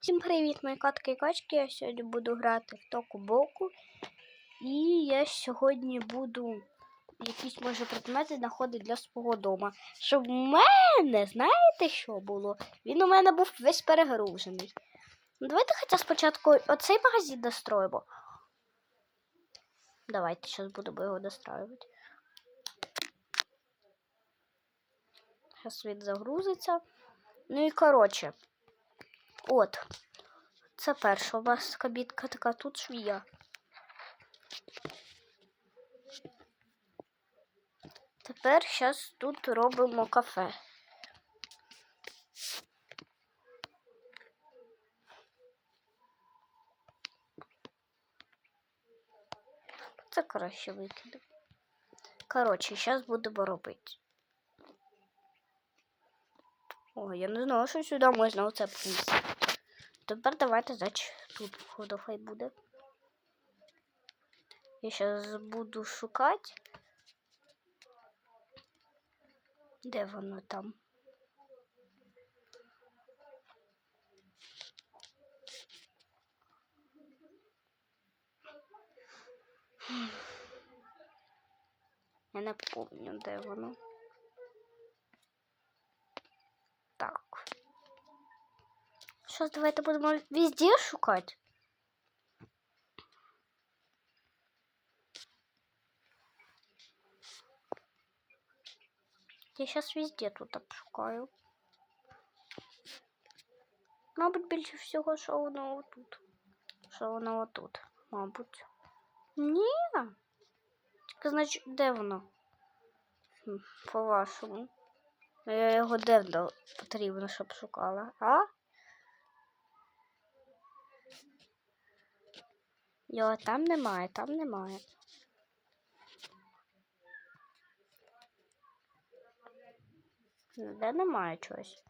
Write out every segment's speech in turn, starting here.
Всім привіт, мої котки і качки. Я сьогодні буду грати в току боку. І я сьогодні буду якісь може предмети знаходити для свого дома. Щоб в мене, знаєте, що було? Він у мене був весь перегружений. Ну, давайте хоча спочатку оцей магазин достроїмо. Давайте зараз будемо його достроювати. Зараз світ загрузиться. Ну і коротше. От. Це перша у вас кабітка така, тут швія. Тепер зараз тут робимо кафе. Це краще викиду. Коротше, зараз будемо робити. О, я не знала, що сюди можна оце принести. Тепер давайте значить тут входу хай буде. Я зараз буду шукати. Де воно там? Я не пам'ятаю, де воно. Що, давайте будемо везде шукати? Я сейчас везде тут обшукаю. Мабуть, більше всього, що воно отут. Що воно отут, мабуть. Ні. Так, значить, де воно? Хм, По-вашому. Я його де вда- потрібно, щоб шукала, а? Його там немає, там немає. Де немає чогось.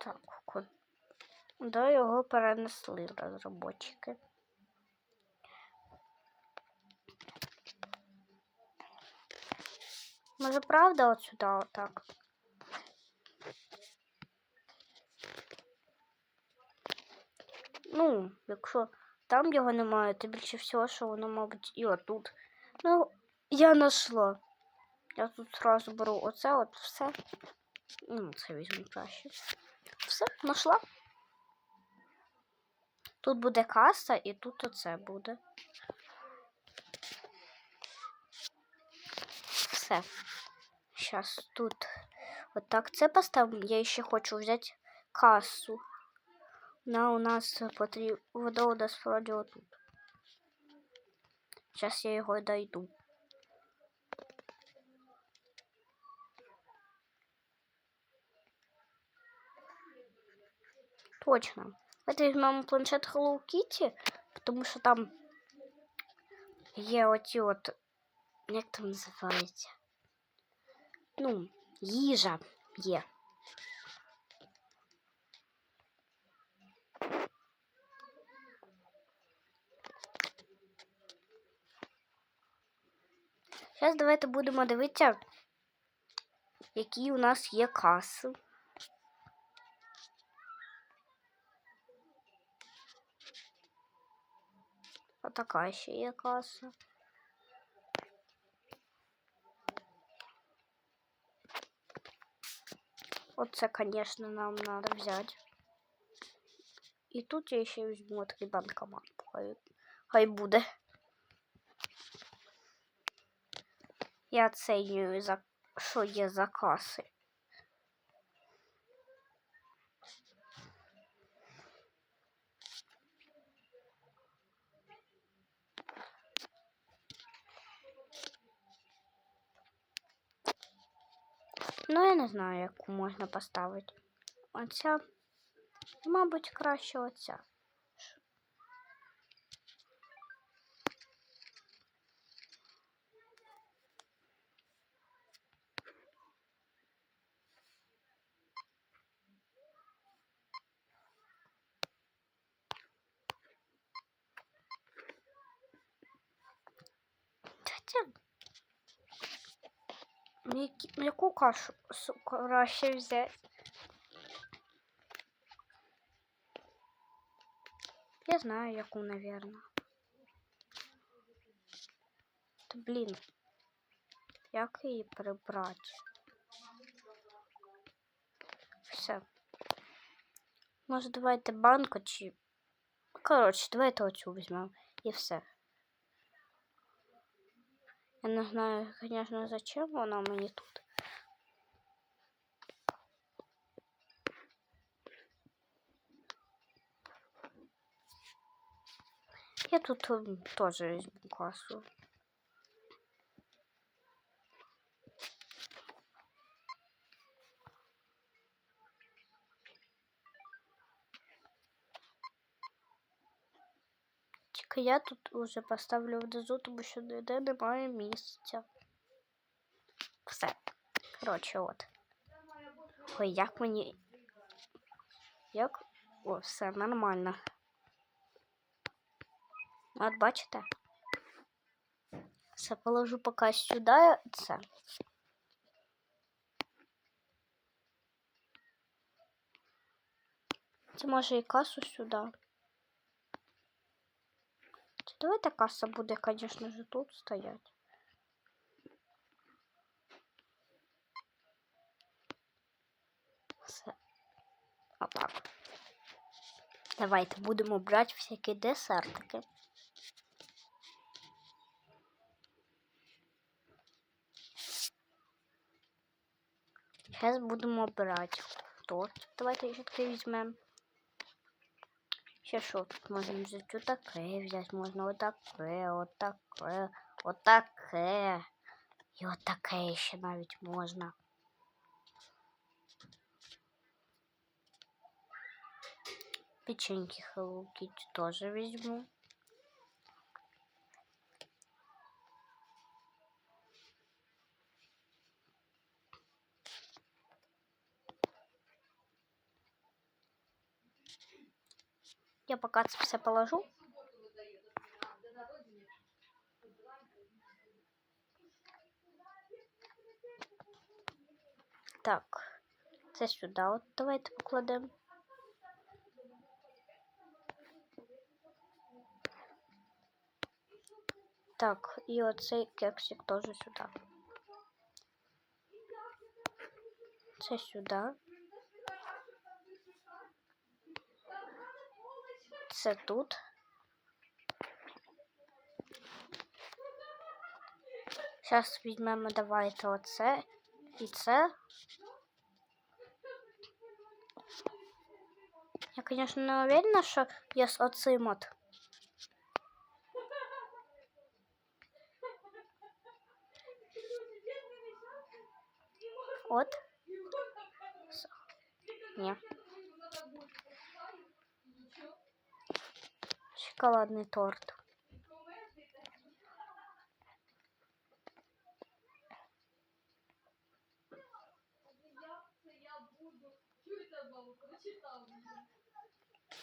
Так, куди його перенесли розробники? Може, правда, от сюди отак? Ну, якщо там його немає, то більше всього, що воно, мабуть, і отут. Ну, я знайшла. Я тут одразу беру оце от все. Ну, це візьму краще. Все, знайшла. Тут буде каса і тут оце буде. Все. Зараз тут отак це поставимо. Я ще хочу взяти касу. Вона у нас потрібна вода у нас вроді отут. Зараз я його дойду. Точно. Давайте візьмемо планшет Hello Kitty, тому що там є оті от. Як там називається? Ну, їжа є. Зараз давайте будемо дивитися, які у нас є каси. А така ще є каса. Оце, звісно, нам треба взяти. І тут я ще візьму такий банкомат. Хай, хай буде. Я оцінюю, за що є за каси. Ну, я не знаю, яку можна поставити. Оця, мабуть, краще оця. Які- Яку кашу краще взяти? Я знаю, яку, наверное. Та блін. Як її прибрати? Все. Може, давайте банку чи. Коротше, давайте оцю візьмемо. І все. Я не знаю, звісно, зачем вона мені тут. Я тут м, теж візьму касу. Я тут уже поставлю внизу, тому що ніде немає місця. Все. Коротше, от. Ой, як мені. Як? О, все нормально. От бачите? Все положу поки сюди. Це. Це може і касу сюди. Давайте каса буде, звісно ж, тут стоять. Отак. Давайте будемо брати всякі десертики. Зараз будемо брати торт. Давайте ще таке візьмемо. Ще що тут можна взяти? Отаке взяти, можна отаке, отаке, отаке. І отаке ще навіть можна. Печеньки Hello тоже возьму. Я пока все положу. Так, це сюди от давайте покладемо. Так, і оцей кексик теж сюди. Це сюди. Це тут. Зараз візьмемо давайте оце і це. Я, звісно, не уверена, що я з оцим от. От. Ні. Шоколадний торт.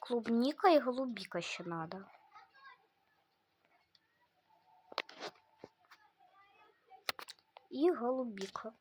Клубника і голубіка ще надо. І голубіка.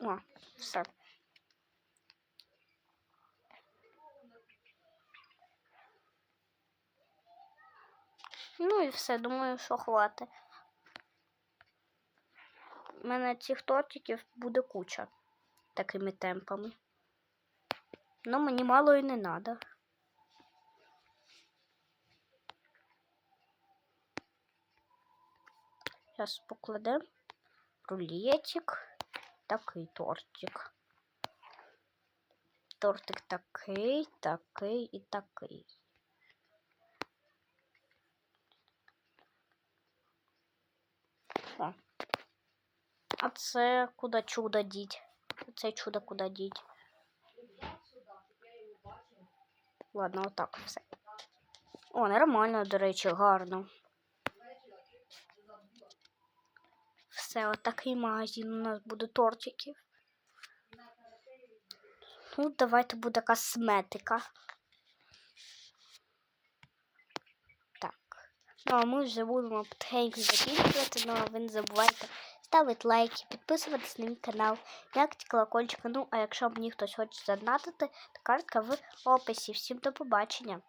О, все. Ну і все, думаю, що хватить. У мене цих тортиків буде куча такими темпами. Ну, мені мало і не треба. Зараз покладемо рулетик. Такий тортик. Тортик такий, такий і такий. О. А це куди чудо діть? Це чудо куди діть? Ладно, отак все. О, нормально, до речі, гарно. Все, отакий магазин у нас буде тортиків. Ну, давайте буде косметика. Так. Ну а ми вже будемо потихеньку закінчувати. Ну а ви не забувайте ставити лайки, підписуватись на мій канал, м'якти колокольчика. Ну, а якщо мені хтось хоче задонатити, то картка в описі. Всім до побачення!